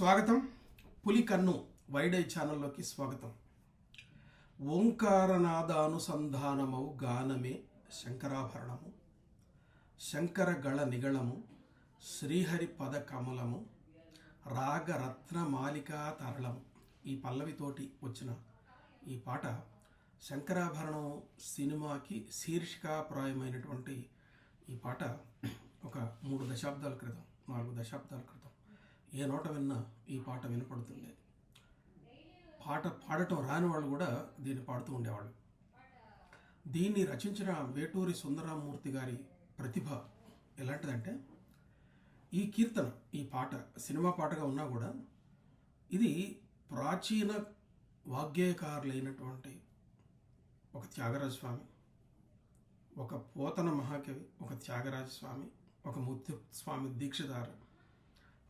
స్వాగతం. పులికన్ను వైడై ఛానల్లోకి స్వాగతం. ఓంకారనాదానుసంధానమౌ గానమే శంకరాభరణము. శంకర గళ నిగళము శ్రీహరి పద కమలము రాగరత్న మాలికా తరళము ఈ పల్లవితోటి వచ్చిన ఈ పాట శంకరాభరణం సినిమాకి శీర్షికాప్రాయమైనటువంటి ఈ పాట ఒక మూడు దశాబ్దాల క్రితం నాలుగు దశాబ్దాల క్రితం. ఏ నోట విన్నా ఈ పాట వినపడుతుంది. పాట పాడటం రాని వాళ్ళు కూడా దీన్ని పాడుతూ ఉండేవాళ్ళు. దీన్ని రచించిన వేటూరి సుందరరామూర్తి గారి ప్రతిభ ఎలాంటిదంటే ఈ కీర్తన ఈ పాట సినిమా పాటగా ఉన్నా కూడా ఇది ప్రాచీన వాగ్గేయకారులైనటువంటి ఒక త్యాగరాజ స్వామి ఒక పోతన మహాకవి ఒక త్యాగరాజ స్వామి ఒక ముత్య స్వామి దీక్షితారు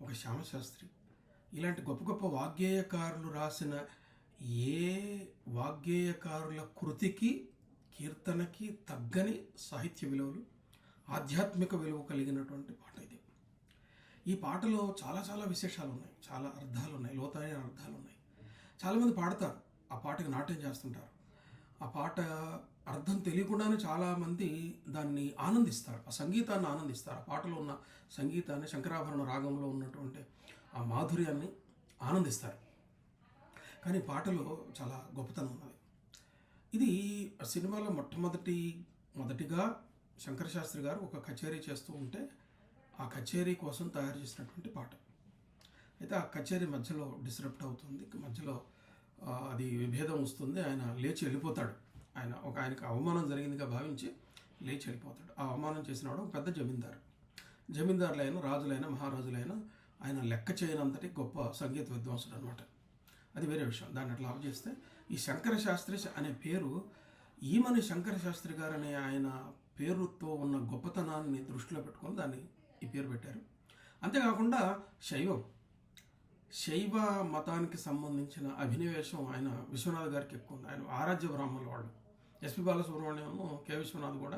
ఒక శ్యామశాస్త్రి ఇలాంటి గొప్ప గొప్ప వాగ్గేయకారులు రాసిన ఏ వాగ్గేయకారుల కృతికి కీర్తనకి తగ్గని సాహిత్య విలువలు ఆధ్యాత్మిక విలువ కలిగినటువంటి పాట ఇది. ఈ పాటలో చాలా చాలా విశేషాలు ఉన్నాయి చాలా అర్థాలు ఉన్నాయి లోతైన అర్థాలు ఉన్నాయి చాలామంది పాడతారు. ఆ పాటకి నాట్యం చేస్తుంటారు. ఆ పాట అర్థం తెలియకుండానే చాలామంది దాన్ని ఆనందిస్తారు. ఆ సంగీతాన్ని ఆనందిస్తారు. ఆ పాటలో ఉన్న సంగీతాన్ని శంకరాభరణ రాగంలో ఉన్నటువంటి ఆ మాధుర్యాన్ని ఆనందిస్తారు. కానీ పాటలో చాలా గొప్పతనం ఉన్నది. ఇది సినిమాలో మొట్టమొదటి మొదటిగా శంకర శాస్త్రి గారు ఒక కచేరీ చేస్తూ ఉంటే ఆ కచేరీ కోసం తయారు చేసినటువంటి పాట. అయితే ఆ కచేరీ మధ్యలో డిస్టర్బ్ అవుతుంది. మధ్యలో అది విభేదం వస్తుంది. ఆయన లేచి వెళ్ళిపోతాడు. ఆయన ఒక ఆయనకు అవమానం జరిగిందిగా భావించి లేచి వెళ్ళిపోతాడు. ఆ అవమానం చేసినవాడు ఒక పెద్ద జమీందారు. జమీందారులైన రాజులైన మహారాజులైన ఆయన లెక్క చేయనంతటి గొప్ప సంగీత విద్వాంసుడు అనమాట అది వేరే విషయం. దాన్ని అట్లా ఆఫ్ చేస్తే ఈ శంకర శాస్త్రి అనే పేరు ఈమని శంకర శాస్త్రి గారు అనే ఆయన పేరుతో ఉన్న గొప్పతనాన్ని దృష్టిలో పెట్టుకొని దాన్ని ఈ పేరు పెట్టారు. అంతేకాకుండా శైవం. శైవ మతానికి సంబంధించిన అభినవేశం ఆయన విశ్వనాథ్ గారికి ఎక్కువ ఉంది. ఆయన ఆరాధ్య బ్రాహ్మణుల వాళ్ళు. ఎస్పి బాలసుబ్రహ్మణ్యం కె విశ్వనాథ్ కూడా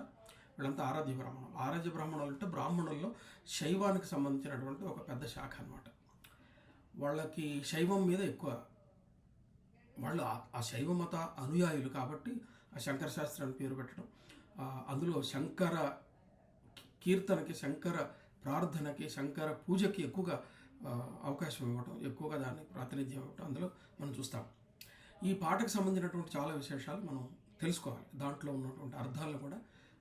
వీళ్ళంతా ఆరాధ్య బ్రాహ్మణులు. ఆరాధ్య బ్రాహ్మణులు అంటే బ్రాహ్మణుల్లో శైవానికి సంబంధించినటువంటి ఒక పెద్ద శాఖ అన్నమాట. వాళ్ళకి శైవం మీద ఎక్కువ వాళ్ళు ఆ- శైవ మత అనుయాయులు కాబట్టి ఆ శంకర శాస్త్రి అని పేరు పెట్టడం. అందులో శంకర కీర్తనకి శంకర ప్రార్థనకి శంకర పూజకి ఎక్కువగా అవకాశం ఇవ్వటం ఎక్కువగా దాన్ని ప్రాతినిధ్యం ఇవ్వటం అందులో మనం చూస్తాం. ఈ పాటకు సంబంధించినటువంటి చాలా విశేషాలు మనం తెలుసుకోవాలి. దాంట్లో ఉన్నటువంటి అర్థాలను కూడా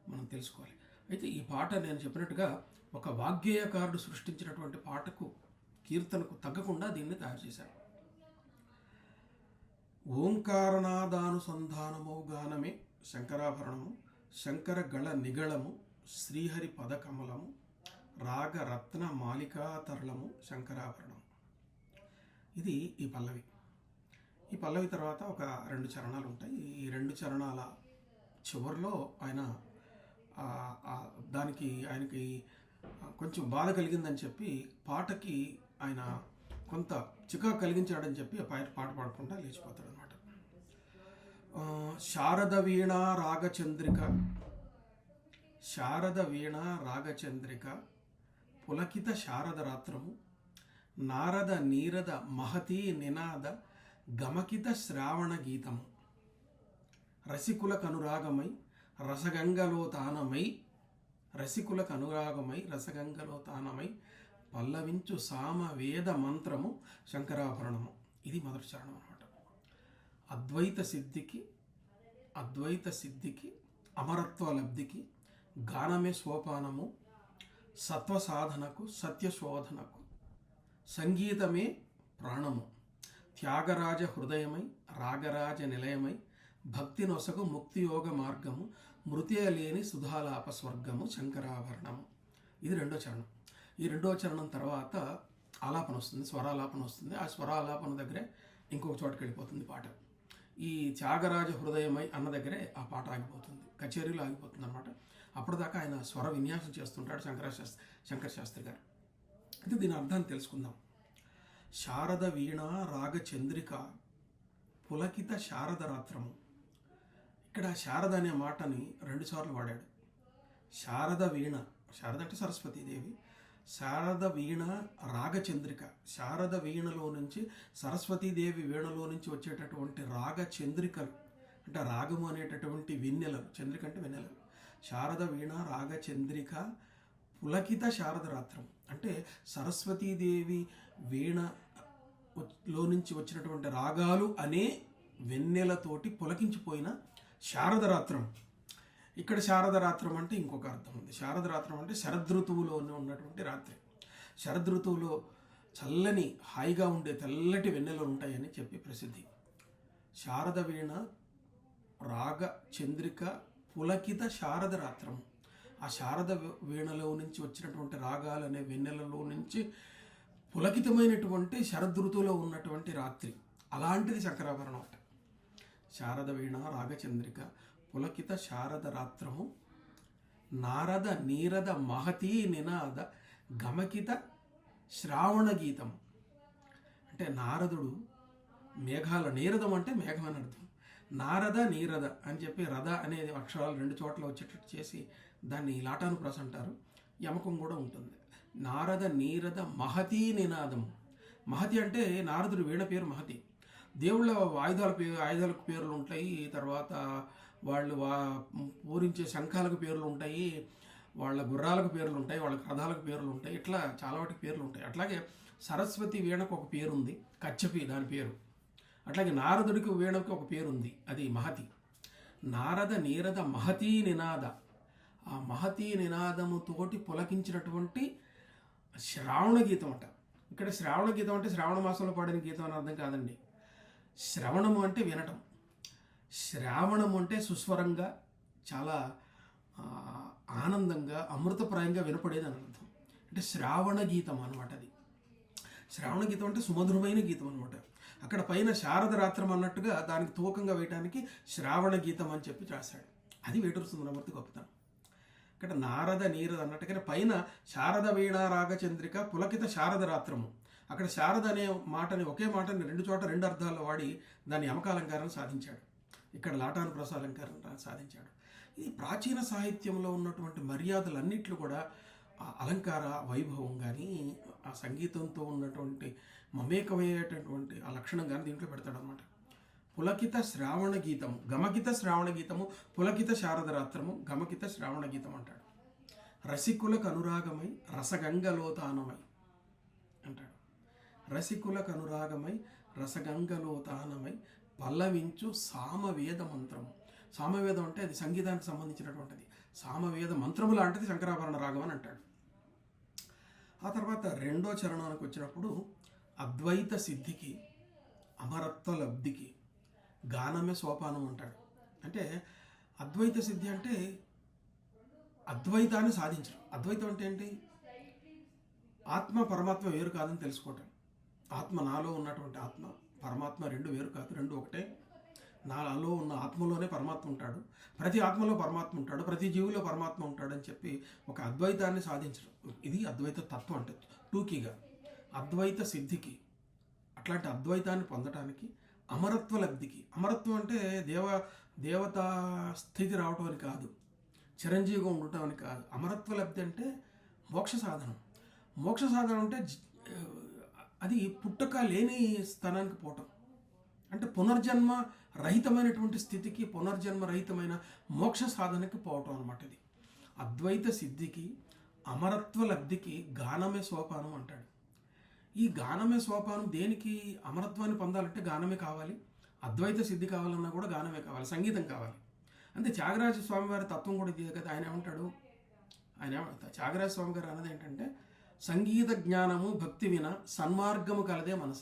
మనం తెలుసుకోవాలి. అయితే ఈ పాట నేను చెప్పినట్టుగా ఒక వాగ్గేయకారుడు సృష్టించినటువంటి పాటకు కీర్తనకు తగ్గకుండా దీన్ని తయారు చేశారు. ఓంకారనాదానుసంధానమౌ గానమే శంకరాభరణము శంకర గళ నిగళము శ్రీహరి పదకమలము రాగరత్న మాలికా తరళము శంకరాభరణం. ఇది ఈ పల్లవి. ఈ పల్లవి తర్వాత ఒక రెండు చరణాలు ఉంటాయి. ఈ రెండు చరణాల చివరిలో ఆయన దానికి ఆయనకి కొంచెం బాధ కలిగిందని చెప్పి పాటకి ఆయన కొంత చికా కలిగించాడని చెప్పి ఆ పాట పాట పాడకుండా లేచిపోతాడు అనమాట శారద వీణ రాగచంద్రిక శారద వీణ రాగచంద్రిక పులకిత శారద రాత్రము నారద నీరద మహతీ నినాద గమకిత శ్రావణ గీతము. రసికులకు అనురాగమై రసగంగలో తానమై రసికులకు అనురాగమై రసగంగలో తానమై పల్లవించు సామ వేద మంత్రము శంకరాభరణము. ఇది మొదటి చరణం అనమాట అద్వైత సిద్ధికి అద్వైత సిద్ధికి అమరత్వ లబ్ధికి గానమే సోపానము సత్వ సాధనకు సత్య శోధనకు సంగీతమే ప్రాణము. త్యాగరాజ హృదయమై రాగరాజ నిలయమై భక్తి నొసగు ముక్తియోగ మార్గము మృతే లేని సుధాలాప స్వర్గము శంకరాభరణము. ఇది రెండో చరణం. ఈ రెండో చరణం తర్వాత ఆలాపన వస్తుంది స్వరాలాపన వస్తుంది. ఆ స్వరాలాపన దగ్గరే ఇంకొక చోటకి వెళ్ళిపోతుంది పాట. ఈ త్యాగరాజ హృదయమై అన్న దగ్గరే ఆ పాట ఆగిపోతుంది. కచేరీలో ఆగిపోతుంది అన్నమాట అప్పటిదాకా ఆయన స్వర విన్యాసం చేస్తుంటాడు శంకరశాస్త్రి శంకరశాస్త్రి శంకర శాస్త్రి గారు. అయితే దీని అర్థాన్ని తెలుసుకుందాం. శారద వీణ రాగ చంద్రిక పులకిత శారద రాత్రము. ఇక్కడ శారద అనే మాటని రెండుసార్లు వాడాడు. శారద వీణ శారద అంటే సరస్వతీదేవి శారద వీణ రాగచంద్రిక శారద వీణలో నుంచి సరస్వతీదేవి వీణలో నుంచి వచ్చేటటువంటి రాగచంద్రికలు అంటే రాగము అనేటటువంటి వెన్నెలలు చంద్రిక అంటే వెన్నెలలు. శారద వీణ రాగచంద్రిక పులకిత శారద రాత్రం. అంటే సరస్వతీదేవి వీణ లో నుంచి వచ్చినటువంటి రాగాలు అనే వెన్నెలతోటి పులకించిపోయిన శారద రాత్రం. ఇక్కడ శారద రాత్రం అంటే ఇంకొక అర్థం ఉంది. శారద రాత్రం అంటే శరదృతువులో ఉన్నటువంటి రాత్రి. శరదృతువులో చల్లని హాయిగా ఉండే తెల్లటి వెన్నెలు ఉంటాయని చెప్పి ప్రసిద్ధి. శారద వీణ రాగ చంద్రిక పులకిత శారద రాత్రం ఆ శారద వీణలో నుంచి వచ్చినటువంటి రాగాలు అనే వెన్నెలలో నుంచి పులకితమైనటువంటి శరదృతువులో ఉన్నటువంటి రాత్రి. అలాంటిది శంకరాభరణం అట. శారద వీణ రాగచంద్రిక పులకిత శారద రాత్రము నారద నీరద మహతీ నినాద గమకిత శ్రావణ గీతం అంటే నారదుడు మేఘాల నీరదం అంటే మేఘం అని అర్థం. నారద నీరద అని చెప్పి రథ అనేది అక్షరాలు రెండు చోట్ల వచ్చేటట్టు చేసి దాన్ని లాటానుప్రస అంటారు. యమకం కూడా ఉంటుంది. నారద నీరద మహతీ నినాదం. మహతి అంటే నారదుడు వీణ పేరు మహతి. దేవుళ్ళ ఆయుధాల పేరు ఆయుధాలకు పేర్లు ఉంటాయి. తర్వాత వాళ్ళు వా పూరించే శంఖాలకు పేర్లు ఉంటాయి. వాళ్ళ గుర్రాలకు పేర్లు ఉంటాయి. వాళ్ళ రథాలకు పేర్లు ఉంటాయి. ఇట్లా చాలా వాటికి పేర్లు ఉంటాయి. అట్లాగే సరస్వతి వీణకు ఒక పేరు ఉంది కచ్చపి దాని పేరు. అట్లాగే నారదుడికి వీణకి ఒక పేరుంది అది మహతి. నారద నీరద మహతీ నినాద. ఆ మహతీ నినాదముతోటి పులకించినటువంటి శ్రావణ గీతం అంట. ఇక్కడ శ్రావణ గీతం అంటే శ్రావణ మాసంలో పాడిన గీతం అని అర్థం కాదండి. శ్రవణము అంటే వినటం. శ్రావణము అంటే సుస్వరంగా చాలా ఆనందంగా అమృతప్రాయంగా వినపడేది అని అర్థం. అంటే శ్రావణ గీతం అనమాట అది. శ్రావణ గీతం అంటే సుమధురమైన గీతం అనమాట అక్కడ పైన శారద రాత్రం అన్నట్టుగా దానికి తూకంగా వేయటానికి శ్రావణ గీతం అని చెప్పి రాశాడు. అది వేటూరు సుందరమూర్తి గొప్పతనం. ఇక్కడ నారద నీరద అన్నట్టుగానే పైన శారద వీణా రాగచంద్రిక పులకిత శారద రాత్రము అక్కడ శారద అనే మాటని ఒకే మాటని రెండు చోట రెండు అర్థాల్లో వాడి దాని అమకాలంకారం సాధించాడు. ఇక్కడ లాటాను ప్రసాలంకారం సాధించాడు. ఇది ప్రాచీన సాహిత్యంలో ఉన్నటువంటి మర్యాదలన్నిట్లు కూడా అలంకార వైభవం కానీ ఆ సంగీతంతో ఉన్నటువంటి మమేకమయ్యేటటువంటి ఆ లక్షణం కానీ దీంట్లో పెడతాడనమాట పులకిత శ్రావణ గీతము గమకిత శ్రావణ గీతము పులకిత శారదరాత్రము గమకిత శ్రావణ గీతం అంటాడు. రసికులకు అనురాగమై రసగంగలోతానమై అంటాడు. రసికులకు అనురాగమై రసగంగలోతానమై పల్లవించు సామవేద మంత్రము. సామవేదం అంటే అది సంగీతానికి సంబంధించినటువంటిది. సామవేద మంత్రము లాంటిది శంకరాభరణ రాగం అని అంటాడు. ఆ తర్వాత రెండో చరణానికి వచ్చినప్పుడు అద్వైత సిద్ధికి అమరత్వ లబ్ధికి గానమే సోపానం అంటాడు. అంటే అద్వైత సిద్ధి అంటే అద్వైతాన్ని సాధించడం. అద్వైతం అంటే ఏంటి? ఆత్మ పరమాత్మ వేరు కాదని తెలుసుకోవటం. ఆత్మ నాలో ఉన్నటువంటి ఆత్మ పరమాత్మ రెండు వేరు కాదు రెండు ఒకటే. నాలో ఉన్న ఆత్మలోనే పరమాత్మ ఉంటాడు. ప్రతి ఆత్మలో పరమాత్మ ఉంటాడు. ప్రతి జీవిలో పరమాత్మ ఉంటాడు అని చెప్పి ఒక అద్వైతాన్ని సాధించడం. ఇది అద్వైత తత్వం అంటే టూకీగా అద్వైత సిద్ధికి అట్లాంటి అద్వైతాన్ని పొందటానికి అమరత్వ లబ్ధికి. అమరత్వం అంటే దేవ దేవతా స్థితి రావటం అని కాదు. చిరంజీవిగా ఉండటం అని కాదు. అమరత్వ లబ్ధి అంటే మోక్ష సాధనం. మోక్ష సాధనం అంటే అది పుట్టక లేని స్థానానికి పోవటం. అంటే పునర్జన్మ రహితమైనటువంటి స్థితికి పునర్జన్మ రహితమైన మోక్ష సాధనకి పోవటం అనమాట ఇది. అద్వైత సిద్ధికి అమరత్వ లబ్ధికి గానమే సోపానం అంటాడు. ఈ గానమే సోపానం దేనికి? అమరత్వాన్ని పొందాలంటే గానమే కావాలి. అద్వైత సిద్ధి కావాలన్నా కూడా గానమే కావాలి. సంగీతం కావాలి. అంటే త్యాగరాజ స్వామి వారి తత్వం కూడా ఇది కదా. ఆయన ఏమంటాడు? ఆయన త్యాగరాజ స్వామి గారు అన్నది ఏంటంటే సంగీత జ్ఞానము భక్తి విన సన్మార్గము కలదే మనస.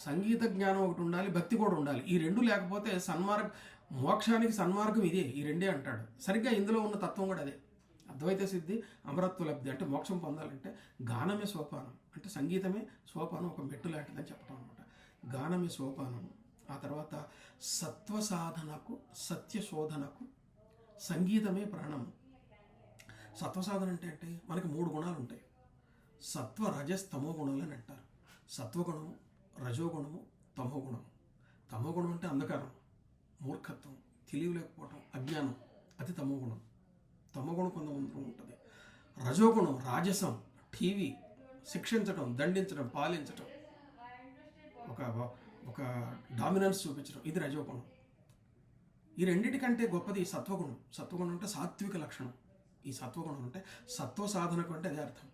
సంగీత జ్ఞానం ఒకటి ఉండాలి భక్తి కూడా ఉండాలి. ఈ రెండు లేకపోతే సన్మార్గ మోక్షానికి సన్మార్గం ఇదే ఈ రెండే అంటాడు. సరిగ్గా ఇందులో ఉన్న తత్వం కూడా అదే. అద్వైత సిద్ధి అమరత్వ లబ్ధి అంటే మోక్షం పొందాలంటే గానమే సోపానం. అంటే సంగీతమే సోపానం ఒక మెట్టు లాంటిదని చెప్పడం అనమాట గానమే సోపానం. ఆ తర్వాత సత్వ సాధనకు సత్య శోధనకు సంగీతమే ప్రాణం. సత్వ సాధన అంటే అంటే మనకి మూడు గుణాలు ఉంటాయి. సత్వ రజస్తమో గుణాలు అని అంటారు. సత్వగుణము రజోగుణము తమోగుణం తమోగుణం గుణం అంటే అంధకారం మూర్ఖత్వం తెలియలేకపోవటం అజ్ఞానం. అది తమోగుణం తమోగుణం కొంతమంది ఉంటుంది. రజోగుణం రాజసం టీవీ శిక్షించడం దండించడం పాలించడం ఒక ఒక డామినెన్స్ చూపించడం ఇది రజోగుణం ఈ రెండిటికంటే గొప్పది సత్వగుణం. సత్వగుణం అంటే సాత్విక లక్షణం. ఈ సత్వగుణం అంటే సత్వ సాధనకు అంటే అదే అర్థం.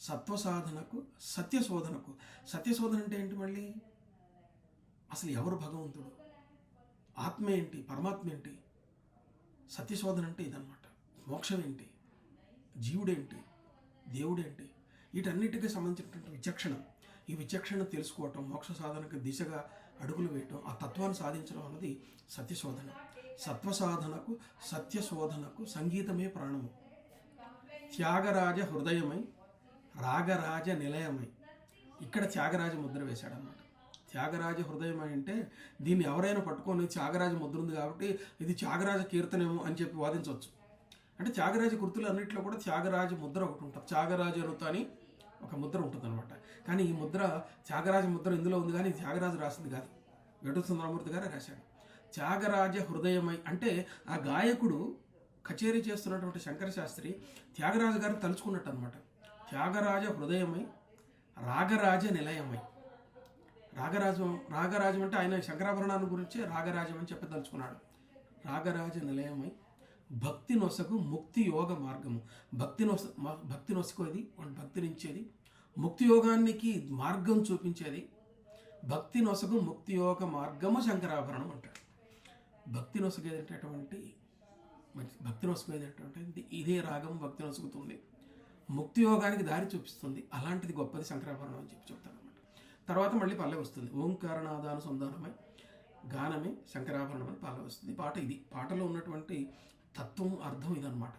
సత్వ సాధనకు సత్యశోధన అంటే ఏంటి మళ్ళీ? అసలు ఎవరు భగవంతుడు? ఆత్మ ఏంటి? పరమాత్మ ఏంటి? సత్యశోధన అంటే ఇదన్నమాట. మోక్షం ఏంటి? జీవుడేంటి దేవుడేంటి వీటన్నిటికీ సంబంధించినటువంటి విచక్షణ. ఈ విచక్షణ తెలుసుకోవటం మోక్ష సాధనకు దిశగా అడుగులు వేయటం ఆ తత్వాన్ని సాధించడం అన్నది సత్యశోధన. సత్వ సాధనకు సత్యశోధనకు సంగీతమే ప్రాణము. త్యాగరాజ హృదయమై రాగరాజ నిలయమై. ఇక్కడ త్యాగరాజ ముద్ర వేశాడనమాట త్యాగరాజ హృదయం అంటే దీన్ని ఎవరైనా పట్టుకొని త్యాగరాజ ముద్ర ఉంది కాబట్టి ఇది త్యాగరాజ కీర్తనేమో అని చెప్పి వాదించవచ్చు. అంటే త్యాగరాజ గుర్తులు అన్నింటిలో కూడా త్యాగరాజ ముద్ర ఒకటి ఉంటుంది. త్యాగరాజ అనుత అని ఒక ముద్ర ఉంటుంది అనమాట కానీ ఈ ముద్ర త్యాగరాజ ముద్ర ఇందులో ఉంది కానీ త్యాగరాజు రాసింది కాదు. గడు సుందరమూర్తి గారే రాశాడు. త్యాగరాజ హృదయమై అంటే ఆ గాయకుడు కచేరీ చేస్తున్నటువంటి శంకర శాస్త్రి త్యాగరాజు గారిని తలుచుకున్నట్టు అనమాట త్యాగరాజ హృదయమై రాగరాజ నిలయమై. రాగరాజం రాగరాజం అంటే ఆయన శంకరాభరణాన్ని గురించి రాగరాజం అని చెప్పదలుచుకున్నాడు. రాగరాజ నిలయమై భక్తి నొసకు ముక్తి యోగ మార్గము. భక్తి నొస భక్తి నొసకోది వాడి భక్తినిచ్చేది ముక్తి యోగానికి మార్గం చూపించేది. భక్తి నొసకు ముక్తి యోగ మార్గము శంకరాభరణం అంటాడు. భక్తి నొసగేటటువంటి మంచి భక్తి నొసగేటటువంటి ఇదే రాగం భక్తి నొసుగుతుంది. ముక్తి యోగానికి దారి చూపిస్తుంది. అలాంటిది గొప్పది శంకరాభరణం అని చెప్పి చెప్తాను అనమాట తర్వాత మళ్ళీ పల్లె వస్తుంది. ఓంకారనాదానుసంధానమై గానమే శంకరాభరణం అని పల్లె వస్తుంది. పాట ఇది. పాటలో ఉన్నటువంటి తత్వం అర్థం ఇదన్నమాట.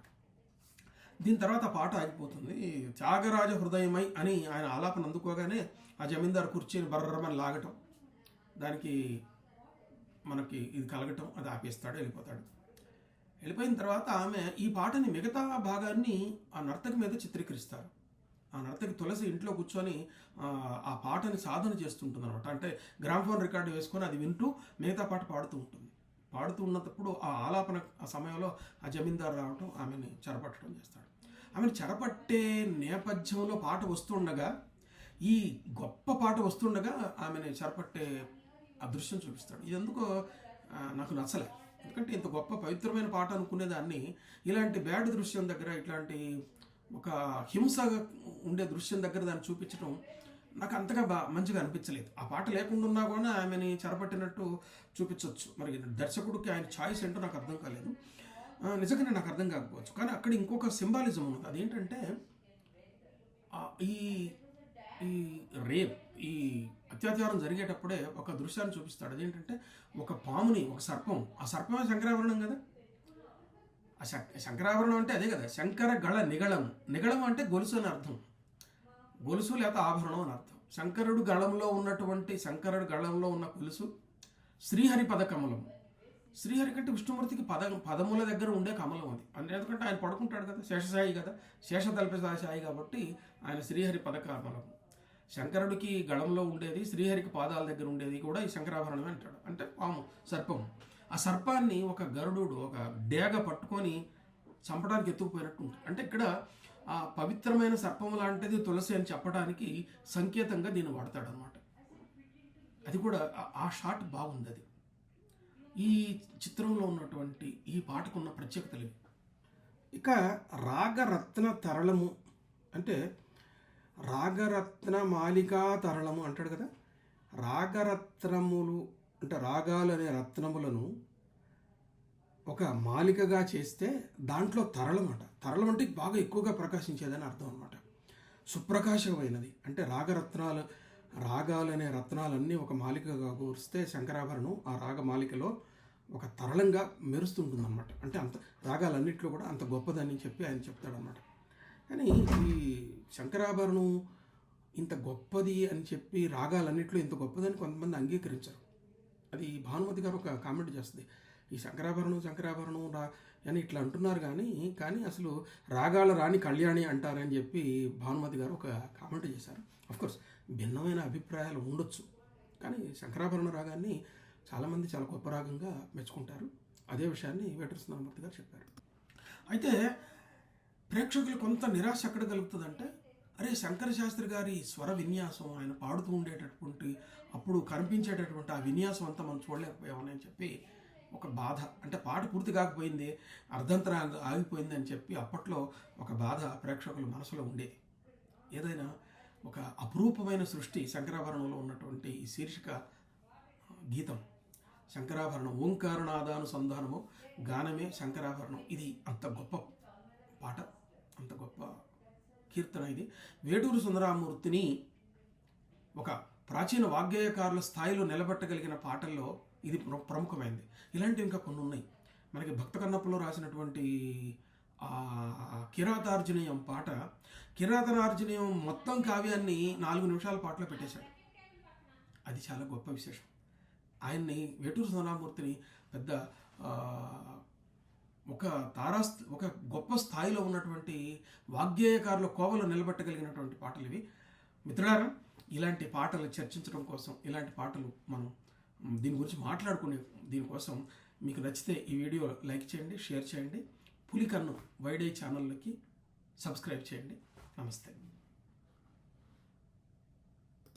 దీని తర్వాత పాట ఆగిపోతుంది. త్యాగరాజ హృదయమై అని ఆయన ఆలాపన అందుకోగానే ఆ జమీందారు కుర్చీని బర్రమని లాగటం దానికి మనకి ఇది కలగటం అది ఆపేస్తాడు వెళ్ళిపోతాడు. వెళ్ళిపోయిన తర్వాత ఆమె ఈ పాటని మిగతా భాగాన్ని ఆ నర్తకి మీద చిత్రీకరిస్తారు. ఆ నర్తకి తులసి ఇంట్లో కూర్చొని ఆ, పాటని సాధన చేస్తుంటుంది అనమాట అంటే గ్రామ్ఫోన్ రికార్డు వేసుకొని అది వింటూ మిగతా పాట పాడుతూ ఉంటుంది. పాడుతూ ఉన్నప్పుడు ఆ ఆలాపన ఆ సమయంలో ఆ జమీందారు రావటం ఆమెని చెరపట్టడం చేస్తాడు. ఆమెను చెరపట్టే నేపథ్యంలో పాట వస్తుండగా ఈ గొప్ప పాట వస్తుండగా ఆమెని చెరపట్టే ఆ దృశ్యం చూపిస్తాడు. ఇది ఎందుకో నాకు నచ్చలే. ఎందుకంటే ఇంత గొప్ప పవిత్రమైన పాట అనుకునేదాన్ని ఇలాంటి బ్యాడ్ దృశ్యం దగ్గర ఇట్లాంటి ఒక హింసగా ఉండే దృశ్యం దగ్గర దాన్ని చూపించడం నాకు అంతగా బా మంచిగా అనిపించలేదు. ఆ పాట లేకుండా ఉన్నా కూడా ఆమెని చెరపట్టినట్టు చూపించవచ్చు మరి దర్శకుడికి ఆయన ఛాయిస్ ఏంటో నాకు అర్థం కాలేదు. నిజంగానే నాకు అర్థం కాకపోవచ్చు. కానీ అక్కడ ఇంకొక సింబాలిజం ఉన్నది. అదేంటంటే ఈ ఈ రేప్ ఈ అత్యాచారం జరిగేటప్పుడే ఒక దృశ్యాన్ని చూపిస్తాడు. అదేంటంటే ఒక పాముని ఒక సర్పం. ఆ సర్పమే శంకరాభరణం కదా? ఆ శంక శంకరాభరణం అంటే అదే కదా? శంకర గళ నిగళం. నిగళం అంటే గొలుసు అని అర్థం. గొలుసు లేక ఆభరణం అని అర్థం. శంకరుడు గళంలో ఉన్నటువంటి శంకరుడు గళంలో ఉన్న గొలుసు శ్రీహరి పద కమలం. శ్రీహరి కంటే విష్ణుమూర్తికి పద పదముల దగ్గర ఉండే కమలం అది. అంటే ఎందుకంటే ఆయన పడుకుంటాడు కదా? శేషసాయి కదా? శేషతల్పసాయి కాబట్టి ఆయన శ్రీహరి పద కమలం. శంకరుడికి గళంలో ఉండేది శ్రీహరికి పాదాల దగ్గర ఉండేది కూడా ఈ శంకరాభరణమే అంటాడు. అంటే పాము సర్పం. ఆ సర్పాన్ని ఒక గరుడు ఒక డేగ పట్టుకొని చంపడానికి ఎత్తుకుపోయినట్టు ఉంటుంది. అంటే ఇక్కడ ఆ పవిత్రమైన సర్పం లాంటిది తులసి అని చెప్పడానికి సంకేతంగా దీన్ని వాడతాడు అనమాట అది కూడా ఆ- షాట్ బాగుంది అది. ఈ చిత్రంలో ఉన్నటువంటి ఈ పాటకున్న ప్రత్యేకతలు ఇక రాగరత్న తరళము అంటే రాగరత్న మాలికా తరళము అంటాడు కదా. రాగరత్నములు అంటే రాగాలు అనే రత్నములను ఒక మాలికగా చేస్తే దాంట్లో తరళం అంట. తరళం అంటే బాగా ఎక్కువగా ప్రకాశించేదని అర్థం అనమాట సుప్రకాశమైనది. అంటే రాగరత్నాలు రాగాలు అనే రత్నాలన్నీ ఒక మాలికగా కూరిస్తే శంకరాభరణం ఆ రాగ మాలికలో ఒక తరళంగా మెరుస్తుంటుందన్నమాట. అంటే అంత రాగాలన్నింటిలో కూడా అంత గొప్పదని చెప్పి ఆయన చెప్తాడనమాట కానీ ఈ శంకరాభరణం ఇంత గొప్పది అని చెప్పి రాగాలన్నింటిలో ఇంత గొప్పదని కొంతమంది అంగీకరించరు. అది భానుమతి గారు ఒక కామెంట్ చేస్తుంది. ఈ శంకరాభరణం శంకరాభరణం రా అని ఇట్లా అంటున్నారు కానీ కానీ అసలు రాగాల రాణి కళ్యాణి అంటారని చెప్పి భానుమతి గారు ఒక కామెంట్ చేశారు. అఫ్కోర్స్ భిన్నమైన అభిప్రాయాలు ఉండొచ్చు. కానీ శంకరాభరణ రాగాన్ని చాలామంది చాలా గొప్ప రాగంగా మెచ్చుకుంటారు. అదే విషయాన్ని వేటూరు సుందరమూర్తి గారు చెప్పారు. అయితే ప్రేక్షకులు కొంత నిరాశ ఎక్కడ కలుగుతుందంటే అరే శంకర శాస్త్రి గారి స్వర విన్యాసం ఆయన పాడుతూ ఉండేటటువంటి అప్పుడు కనిపించేటటువంటి ఆ విన్యాసం అంతా మనం చూడలేకపోయామని అని చెప్పి ఒక బాధ. అంటే పాట పూర్తి కాకపోయింది అర్ధంతర ఆగిపోయింది అని చెప్పి అప్పట్లో ఒక బాధ ప్రేక్షకుల మనసులో ఉండే. ఏదైనా ఒక అపురూపమైన సృష్టి శంకరాభరణంలో ఉన్నటువంటి ఈ శీర్షిక గీతం శంకరాభరణం ఓంకారనాదానుసంధానము గానమే శంకరాభరణం. ఇది అంత గొప్ప పాట. అంత గొప్ప కీర్తన ఇది. వేటూరు సుందరామూర్తిని ఒక ప్రాచీన వాగ్గేయకారుల స్థాయిలో నిలబెట్టగలిగిన పాటల్లో ఇది ప్రముఖమైంది. ఇలాంటివి ఇంకా కొన్ని ఉన్నాయి మనకి భక్త కన్నప్పలో రాసినటువంటి కిరాతార్జునీయం పాట కిరాతనార్జునీయం మొత్తం కావ్యాన్ని నాలుగు నిమిషాల పాటలో పెట్టేశాడు. అది చాలా గొప్ప విశేషం. ఆయన్ని వేటూరు సుందరామూర్తిని పెద్ద ఒక తారా ఒక గొప్ప స్థాయిలో ఉన్నటువంటి వాగ్గేయకారుల కోవలో నిలబెట్టగలిగినటువంటి పాటలు ఇవి. మిత్రులారా ఇలాంటి పాటలు చర్చించడం కోసం ఇలాంటి పాటలు మనం దీని గురించి మాట్లాడుకునే దీనికోసం మీకు నచ్చితే ఈ వీడియో లైక్ చేయండి షేర్ చేయండి. పులికన్ను వైడే ఛానల్కి సబ్స్క్రైబ్ చేయండి. నమస్తే.